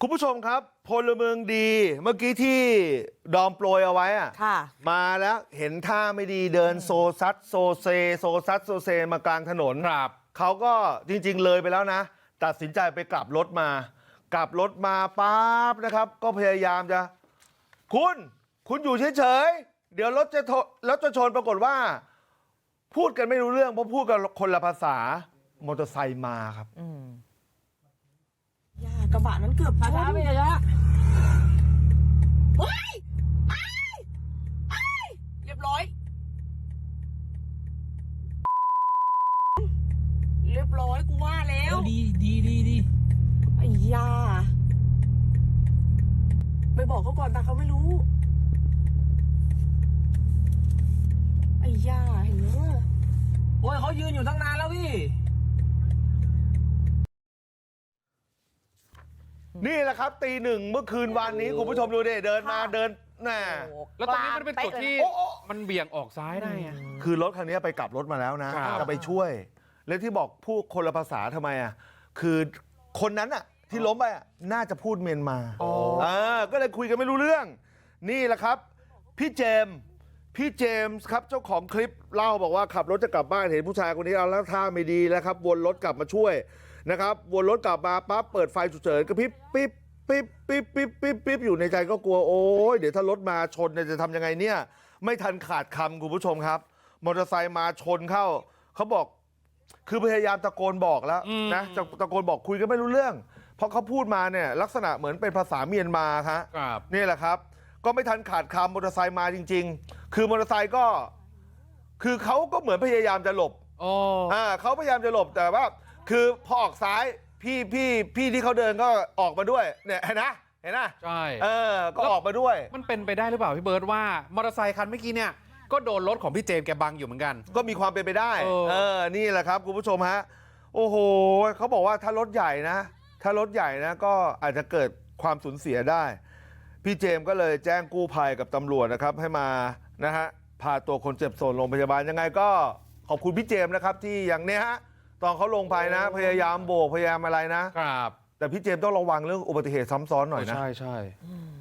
คุณผู้ชมครับพลเมืองดีเมื่อกี้ที่ดอมโปรยเอาไว้อะค่ะมาแล้วเห็นท่าไม่ดีเดินโซซัดโซเซโซซัดโซเซมากลางถนนครับเขาก็จริง ๆ เลยไปแล้วนะ ตัดสินใจไปกลับรถมา กลับรถมาปั๊บนะครับ ก็พยายามจะ คุณ คุณอยู่เฉยๆเดี๋ยวรถจะทรถจะชนปรากฏว่า พูดกันไม่รู้เรื่องเพราะพูดกันคนละภาษามอเตอร์ไซค์มาครับอืมย่าก ระบะนั้นเกือบชนไปเลยอะเฮ้ยอ้ายอ้ายเรียบร้อย เรียบร้อยกูว่าแล้ว ดีดีดีดีไอ้ย่าไปบอกเขาก่อนแต่เขาไม่รู้ไอ้ย่าเห็นไหมโอ้ยเขายืนอยู่ตั้งนานแล้วพี่ นี่แหละครับตีหนึ่งเมื่อคืนวานนี้คุณผู้ชมดูดิเดินมาเดินน่ะโอ้แล้วตรงนี้มันเป็นจุดที่โอ้โอ้มันเบี่ยงออกซ้ายได้อะคือรถคันนี้ไปกลับรถมาแล้วนะครับจะไปช่วย แล้วที่บอกพูดคนละภาษาทำไมอะคือคนนั้นอะที่ล้มไปอะน่าจะพูดเมียนมาอ๋ออ่าก็เลยคุยกันไม่รู้เรื่อง นี่แหละครับ พี่เจมส์ พี่เจมส์ครับเจ้าของคลิปเล่าบอกว่าขับรถจะกลับบ้านเห็นผู้ชายคนนี้เอาแล้วท่าไม่ดีแล้วครับวนรถกลับมาช่วยนะครับวนรถกลับมาปั๊บเปิดไฟฉุกเฉินกระพริบปิ๊บปิ๊บปิ๊บปิ๊บปิ๊บปิ๊บอยู่ในใจก็กลัวโอ้ยเดี๋ยวถ้ารถมาชนเนี่ยจะทำยังไงเนี่ย ไม่ทันขาดคำคุณผู้ชมครับ มอเตอร์ไซค์มาชนเข้าเขาบอกคือพยายามตะโกนบอกแล้วอืมนะจะตะโกนบอกคุยกันไม่รู้เรื่องเพราะเขาพูดมาเนี่ยลักษณะเหมือนเป็นภาษาเมียนมาครับครับนี่แหละครับ ก็ไม่ทันขาดคำมอเตอร์ไซค์มาจริงๆคือมอเตอร์ไซค์ก็คือเขาก็เหมือนพยายามจะหลบโอ้อ่าเขาพยายามจะหลบแต่ว่าคือพอออกซ้ายพี่พี่พี่ที่เขาเดินก็ออกมาด้วยเนี่ยเห็นนะเห็นนะใช่เออก็ออกมาด้วยมันเป็นไปได้หรือเปล่าพี่เบิร์ตว่ามอเตอร์ไซค์คันเมื่อกี้เนี่ยก็โดนรถของพี่เจมส์แกบังอยู่เหมือนกัน ก็มีความเป็นไปได้เออเออนี่แหละครับคุณผู้ชมฮะโอ้โหเขาบอกว่าถ้ารถใหญ่นะ ถ้ารถใหญ่นะก็อาจจะเกิดความสูญเสียได้พี่ เจมส์ก็เลยแจ้งกู้ภัยกับตำรวจนะครับให้มานะฮะพาตัวคนเจ็บส่งโรงพยาบาลยังไงก็ขอบคุณพี่เจมส์นะครับที่อย่างเนี้ยฮะตอนเขาลงไปนะ พยายามโบกพยายามอะไรนะครับ แต่พี่เจมส์ต้องระวังเรื่องอุบัติเหตุซ้ำซ้อนหน่อยนะใช่ใช่อืม